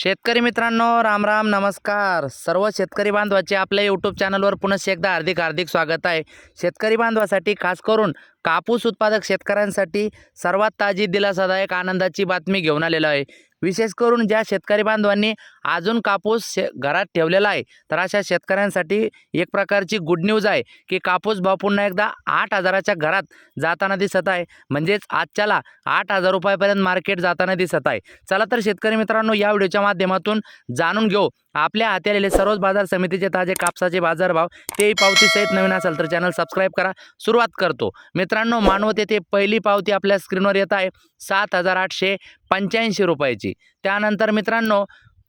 शेतकरी मित्रांनो राम राम नमस्कार. सर्व शेतकरी बांधवाचे आपल्या यूट्यूब चॅनलवर पुन्हा एकदा हार्दिक हार्दिक स्वागत आहे. शेतकरी बांधवासाठी खास करून कापूस उत्पादक शेतकऱ्यांसाठी सर्वात ताजी दिलासादायक आनंदाची बातमी घेऊन आलेलो आहे. विशेष करून ज्या शेतकरी बांधवांनी अजून कापूस शे घरात ठेवलेला आहे. तर अशा शेतकऱ्यांसाठी एक प्रकारची गुड न्यूज आहे की कापूस भाव पुन्हा एकदा आठ हजाराच्या घरात जाताना दिसत आहे. म्हणजेच आजच्याला आठ हजार रुपयापर्यंत मार्केट जाताना दिसत आहे. चला तर शेतकरी मित्रांनो या व्हिडिओच्या माध्यमातून जाणून घेऊ. आपल्या हाती आलेले सर्वच बाजार समितीचे ताजे कापसाचे बाजारभाव तेही पावतीसहित नवीन असेल तर चॅनल सबस्क्राईब करा. सुरुवात करतो. मित्रांनो मानवत येथे पहिली पावती आपल्या स्क्रीनवर येत आहे. सात हजार आठशे पंच्याऐंशी रुपयाची. त्यानंतर मित्रांनो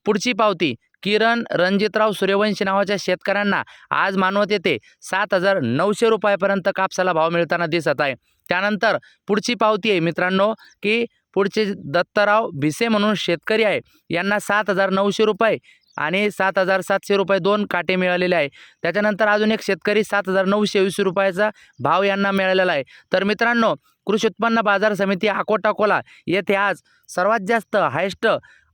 पुढची पावती. किरण रणजितराव सूर्यवंशी नावाच्या शेतकऱ्यांना आज मानवत येथे सात हजार नऊशे रुपयापर्यंत कापसाला भाव मिळताना दिसत आहे. त्यानंतर पुढची पावती आहे मित्रांनो की पुढचे दत्तराव भिसे म्हणून शेतकरी आहे. यांना सात हजार नऊशे रुपये आणि सात हजार सातशे रुपये दोन काटे मिळालेले आहे. त्याच्यानंतर अजून एक शेतकरी सात हजार नऊशे वीस रुपयाचा भाव यांना मिळालेला आहे. तर मित्रांनो कृषी उत्पन्न बाजार समिती अकोटाकोला येथे आज सर्वात जास्त हायस्ट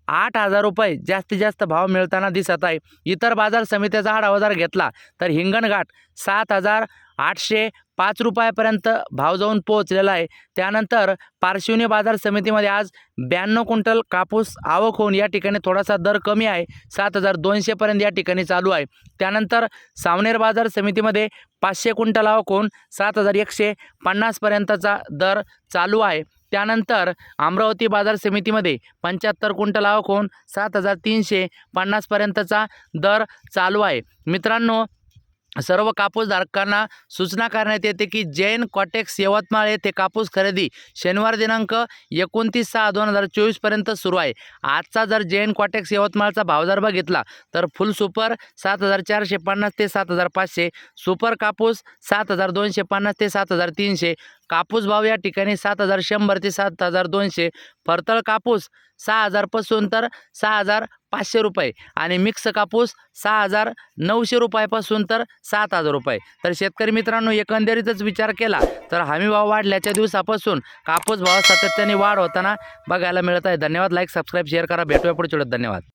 आठ हजार रुपये जास्तीत जास्त भाव मिळताना दिसत आहे. इतर बाजार समितीचा आढावा जर घेतला तर हिंगणघाट सात हजार आठशे पाच रुपयापर्यंत भाव जाऊन पोहोचलेला आहे. त्यानंतर पारशिवनी बाजार समितीमध्ये आज ब्याण्णव क्विंटल कापूस आवक होऊन या ठिकाणी थोडासा दर कमी आहे. सात हजार दोनशेपर्यंत या ठिकाणी चालू आहे. त्यानंतर सावनेर बाजार समितीमध्ये पाचशे क्विंटल आवक होऊन सात हजार एकशे पन्नासपर्यंतचा दर चालू आहे. त्यानंतर अमरावती बाजार समितीमध्ये पंच्याहत्तर क्विंटल आवक होऊन सात हजार तीनशे पन्नासपर्यंतचा दर चालू आहे. मित्रांनो सर्व कापूसधारकांना सूचना करण्यात येते की जैन कॉटेक्स यवतमाळ येथे कापूस खरेदी शनिवार दिनांक एकोणतीस सहा दोन हजार चोवीसपर्यंत सुरू आहे. आजचा जर जैन कॉटेक्स यवतमाळचा भाव जर बघितला तर फुल सुपर सात हजार चारशे पन्नास ते सात हजार पाचशे सुपर कापूस सात हजार दोनशे पन्नास ते सात हजार तीनशे कापूस भाव या ठिकाणी सात हजार शंभर ते सात हजार दोनशे. फरतळ कापूस सहा हजारपासून तर सहा हजार पाचशे रुपये आणि मिक्स कापूस सहा हजार नऊशे रुपयापासून तर सात हजार रुपये. तर शेतकरी मित्रांनो एकंदरीतच विचार केला तर हमी भाव वाढल्याच्या दिवसापासून कापूस भावात सातत्याने वाढ होताना बघायला मिळत आहे. धन्यवाद. लाईक सबस्क्राईब शेअर करा. भेटूया पुढे धन्यवाद.